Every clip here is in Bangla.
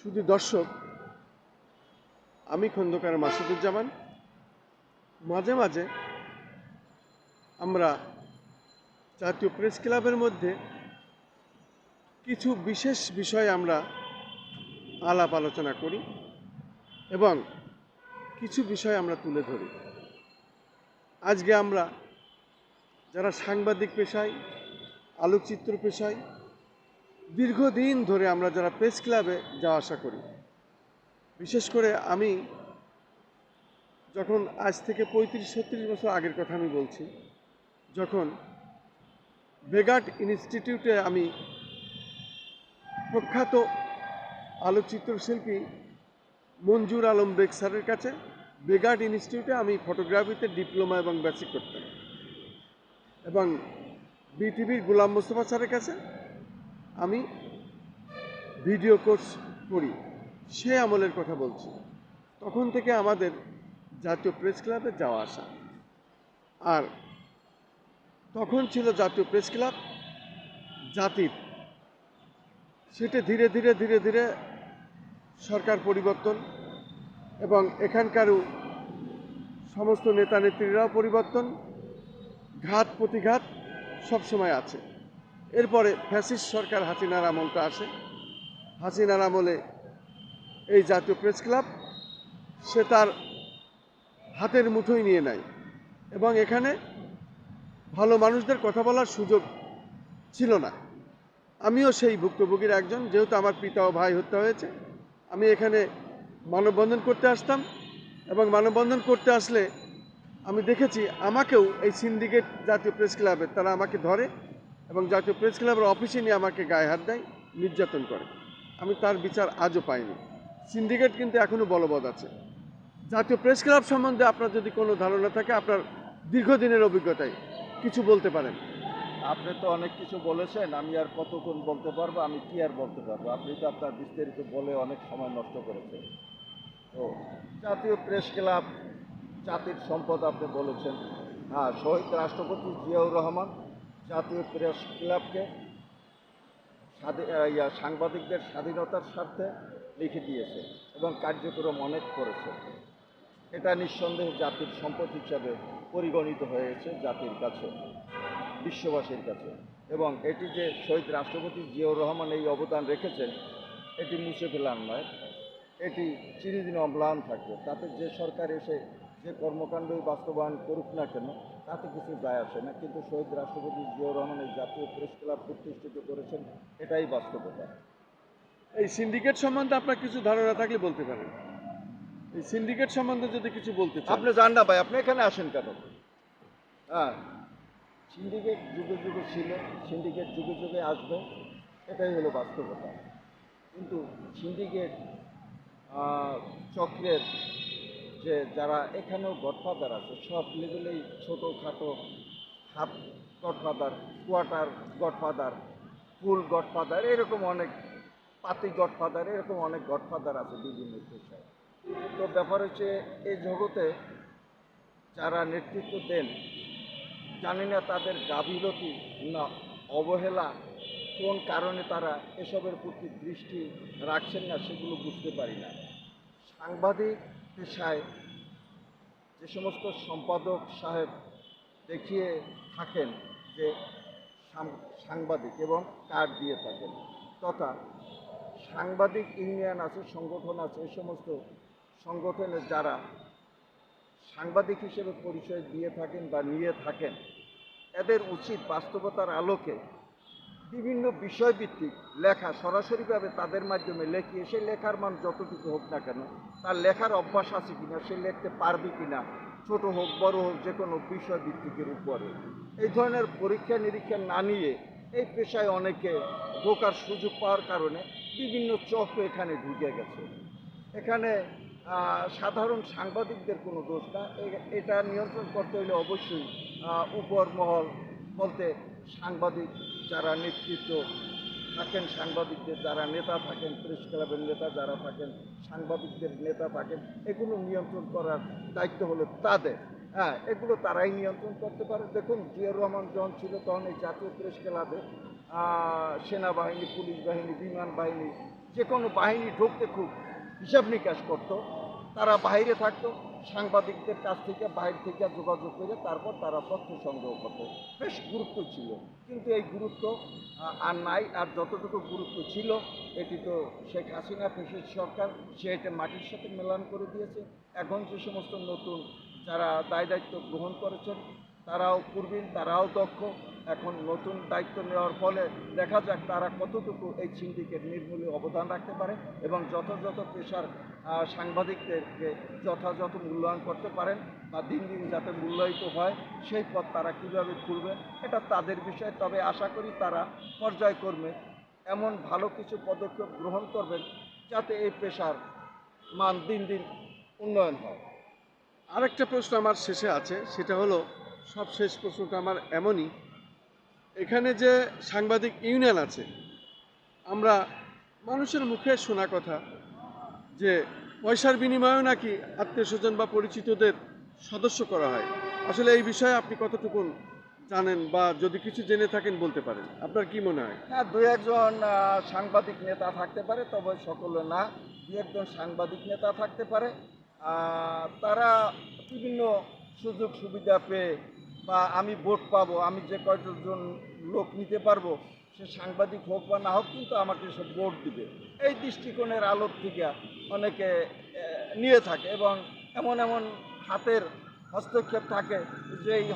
শুধু দর্শক, আমি খন্দকার মাসুদুজ্জামান। মাঝে মাঝে আমরা জাতীয় প্রেস ক্লাবের মধ্যে কিছু বিশেষ বিষয় আমরা আলাপ আলোচনা করি এবং কিছু বিষয় আমরা তুলে ধরি। আজকে আমরা যারা সাংবাদিক পেশায়, আলোকচিত্র পেশায় দীর্ঘদিন ধরে আমরা যারা প্রেস ক্লাবে যাওয়া আসা করি, বিশেষ করে আমি যখন আজ থেকে পঁয়ত্রিশ, ছত্রিশ বছর আগের কথা আমি বলছি, যখন বেগাট ইনস্টিটিউটে আমি প্রখ্যাত আলোকচিত্র শিল্পী মঞ্জুর আলম বেগ স্যারের কাছে বেগাট ইনস্টিটিউটে আমি ফটোগ্রাফিতে ডিপ্লোমা এবং বেসিক করতাম এবং বিটিভির গোলাম মোস্তফা স্যারের কাছে আমি ভিডিও কোর্স করি, সে আমলের কথা বলছি। তখন থেকে আমাদের জাতীয় প্রেস ক্লাবে যাওয়া আসা। আর তখন ছিল জাতীয় প্রেস ক্লাব, জাতির। সেটা ধীরে ধীরে ধীরে ধীরে সরকার পরিবর্তন এবং এখানকারও সমস্ত নেতা নেত্রীরাও পরিবর্তন ঘাত প্রতিঘাত সবসময় আছে। এরপরে ফ্যাসিস্ট সরকার হাসিনার আমলটা আসে। হাসিনার আমলে এই জাতীয় প্রেস ক্লাব, সে তার হাতের মুঠোই নিয়ে নেয় এবং এখানে ভালো মানুষদের কথা বলার সুযোগ ছিল না। আমিও সেই ভুক্তভোগীর একজন, যেহেতু আমার পিতা ও ভাই হত্যা হয়েছে, আমি এখানে মানববন্ধন করতে আসতাম এবং মানববন্ধন করতে আসলে আমি দেখেছি আমাকেও এই সিন্ডিকেট জাতীয় প্রেস ক্লাবে তারা আমাকে ধরে এবং জাতীয় প্রেস ক্লাবের অফিসে নিয়ে আমাকে গায়ে হাত দেয়, নির্যাতন করে। আমি তার বিচার আজও পাইনি। সিন্ডিকেট কিন্তু এখনও বলবৎ আছে। জাতীয় প্রেস ক্লাব সম্বন্ধে আপনার যদি কোনো ধারণা থাকে, আপনার দীর্ঘদিনের অভিজ্ঞতায় কিছু বলতে পারেন। আপনি তো অনেক কিছু বলেছেন, আমি আর কতক্ষণ বলতে পারব, আমি কি আর বলতে পারব? আপনি তো আপনার বিস্তারিত বলে অনেক সময় নষ্ট করেছেন। তো, জাতীয় প্রেস ক্লাব জাতির সম্পদ আপনি বলেছেন। হ্যাঁ শহীদ রাষ্ট্রপতি জিয়াউর রহমান জাতীয় প্রেস ক্লাবকে সাংবাদিকদের স্বাধীনতার স্বার্থে লিখে দিয়েছে এবং কার্যক্রম অনেক করেছে। এটা নিঃসন্দেহে জাতির সম্পদ হিসাবে পরিগণিত হয়েছে জাতির কাছে, বিশ্ববাসীর কাছে। এবং এটি যে শহীদ রাষ্ট্রপতি জিয়াউর রহমান এই অবদান রেখেছেন, এটি মুছে ফেলার নয়। এটি চিরদিন অম্লান থাকবে। তাতে যে সরকার এসে যে কর্মকাণ্ডই বাস্তবায়ন করুক না কেন তাতে কিছু যায় আসে না। কিন্তু শহীদ রাষ্ট্রপতি জিয়াউর রহমান এই জাতীয় প্রেস ক্লাব প্রতিষ্ঠিত করেছেন এটাই বাস্তবতা। এই সিন্ডিকেট সম্বন্ধে আপনার কিছু ধারণা থাকলে বলতে পারেন। এই সিন্ডিকেট সম্বন্ধে যদি কিছু বলতে চান। আপনি জান না ভাই আপনি এখানে আসেন কেন? হ্যাঁ। সিন্ডিকেট যুগে যুগে ছিল সিন্ডিকেট যুগে যুগে আসবে এটাই হলো বাস্তবতা। কিন্তু সিন্ডিকেট চক্রের যে যারা এখানেও গডফাদার আছে, সব লেভেলেই ছোটোখাটো half godfather quarter godfather full godfather এরকম অনেক পাতি গডফাদার এরকম অনেক গডফাদার আছে বিভিন্ন পেশায়। তো ব্যাপার হচ্ছে, এই জগতে যারা নেতৃত্ব দেন, জানি না তাদের গাভীরতি না অবহেলা কোন কারণে তারা এসবের প্রতি দৃষ্টি রাখছেন না, সেগুলো বুঝতে পারি না। সাংবাদিক পেশায় যে সমস্ত সম্পাদক সাহেব দেখিয়ে থাকেন যে সাংবাদিক এবং কার্ড দিয়ে থাকেন, তথা সাংবাদিক ইউনিয়ন আছে, সংগঠন আছে, এই সমস্ত সংগঠনের যারা সাংবাদিক হিসেবে পরিচয় দিয়ে থাকেন বা নিয়ে থাকেন, এদের উচিত বাস্তবতার আলোকে বিভিন্ন বিষয়ভিত্তিক লেখা সরাসরিভাবে তাদের মাধ্যমে লেখিয়ে সেই লেখার মান যতটুকু হোক না কেন, তার লেখার অভ্যাস আছে কিনা, সে লিখতে পারবে কিনা, ছোট হোক, বড় হোক, যে কোনো বিষয় ভিত্তিকের উপরে। এই ধরনের পরীক্ষা নিরীক্ষা না নিয়ে এই পেশায় অনেকে ঢোকার সুযোগ পাওয়ার কারণে বিভিন্ন চক্র এখানে ঢুকে গেছে। এখানে সাধারণ সাংবাদিকদের কোনো দোষ না। এটা নিয়ন্ত্রণ করতে হলে অবশ্যই উপর মহল বলতে সাংবাদিক যারা নেতৃত্ব থাকেন, সাংবাদিকদের যারা নেতা থাকেন, প্রেস ক্লাবের নেতা যারা থাকেন, সাংবাদিকদের নেতা থাকেন, এগুলো নিয়ন্ত্রণ করার দায়িত্ব হলো তাদের। হ্যাঁ এগুলো তারাই নিয়ন্ত্রণ করতে পারে। দেখুন, জিয়াউর রহমান যখন ছিল তখন এই জাতীয় প্রেস ক্লাবে সেনাবাহিনী, পুলিশ বাহিনী, বিমান বাহিনী যে কোনো বাহিনী ঢুকতে খুব হিসাব নিকাশ করতো। তারা বাইরে থাকতো। সাংবাদিকদের কাছ থেকে, বাইরে থেকে যোগাযোগ করে তারপর তারা তথ্য সংগ্রহ করতো। বেশ গুরুত্ব ছিল। কিন্তু এই গুরুত্ব আর নাই, আর যতটুকু গুরুত্ব ছিল, এটি তো শেখ হাসিনা ফেসিস সরকার, সে এটা মাটির সাথে মেলান করে দিয়েছে। এখন যে সমস্ত নতুন যারা দায় দায়িত্ব গ্রহণ করেছেন, তারাও পূর্বীন, তারাও দক্ষ। এখন নতুন দায়িত্ব নেওয়ার ফলে দেখা যাক তারা কতটুকু এই সিন্ডিকেট নির্মূলে অবদান রাখতে পারে এবং যথাযথ পেশার সাংবাদিকদেরকে যথাযথ মূল্যায়ন করতে পারেন বা দিন দিন যাতে মূল্যায়িত হয়, সেই পথ তারা কীভাবে খুলবে এটা তাদের বিষয়। তবে আশা করি তারা পর্যায়ক্রমে এমন ভালো কিছু পদক্ষেপ গ্রহণ করবেন যাতে এই পেশার মান দিন দিন উন্নয়ন হয়। আরেকটা প্রশ্ন আমার শেষে আছে, সেটা হলো সব শেষ প্রশ্নটা আমার এমনই এখানে যে সাংবাদিক ইউনিয়ন আছে, আমরা মানুষের মুখে শোনা কথা যে পয়সার বিনিময়েও নাকি আত্মীয় স্বজন বা পরিচিতদের সদস্য করা হয়। আসলে এই বিষয়ে আপনি কতটুকু জানেন বা যদি কিছু জেনে থাকেন বলতে পারেন, আপনার কি মনে হয়? হ্যাঁ দু একজন সাংবাদিক নেতা থাকতে পারে, তবে সকলে না দু একজন সাংবাদিক নেতা থাকতে পারে। তারা বিভিন্ন সুযোগ সুবিধা পেয়ে বা আমি ভোট পাবো, আমি যে কয়জন লোক নিতে পারব, সে সাংবাদিক হোক বা না হোক, কিন্তু আমাকে সে ভোট দিবে। এই দৃষ্টিকোণের আলোর থেকে অনেকে নিয়ে থাকে এবং এমন এমন হাতের হস্তক্ষেপ থাকে যে এই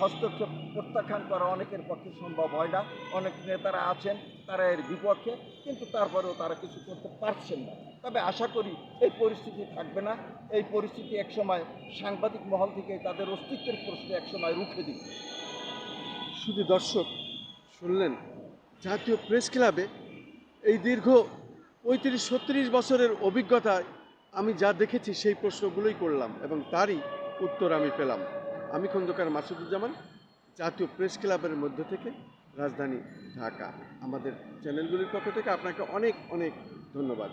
হস্তক্ষেপ প্রত্যাখ্যান করা অনেকের পক্ষে সম্ভব হয় না। অনেক নেতারা আছেন, তারা এর বিপক্ষে, কিন্তু তারপরেও তারা কিছু করতে পারছেন না। তবে আশা করি এই পরিস্থিতি থাকবে না। এই পরিস্থিতি একসময় সাংবাদিক মহল থেকে তাদের অস্তিত্বের প্রশ্ন একসময় রুখে দিবে। শুধু দর্শক, শুনলেন? জাতীয় প্রেস ক্লাবে এই দীর্ঘ পঁয়ত্রিশ, ছত্রিশ বছরের অভিজ্ঞতায় আমি যা দেখেছি সেই প্রশ্নগুলোই করলাম এবং তারই উত্তর আমি পেলাম। আমি খন্দকার মাসুদুজ্জামান, জাতীয় প্রেস ক্লাবের মধ্য থেকে, রাজধানী ঢাকা। আমাদের চ্যানেলগুলির পক্ষ থেকে আপনাকে অনেক অনেক ধন্যবাদ।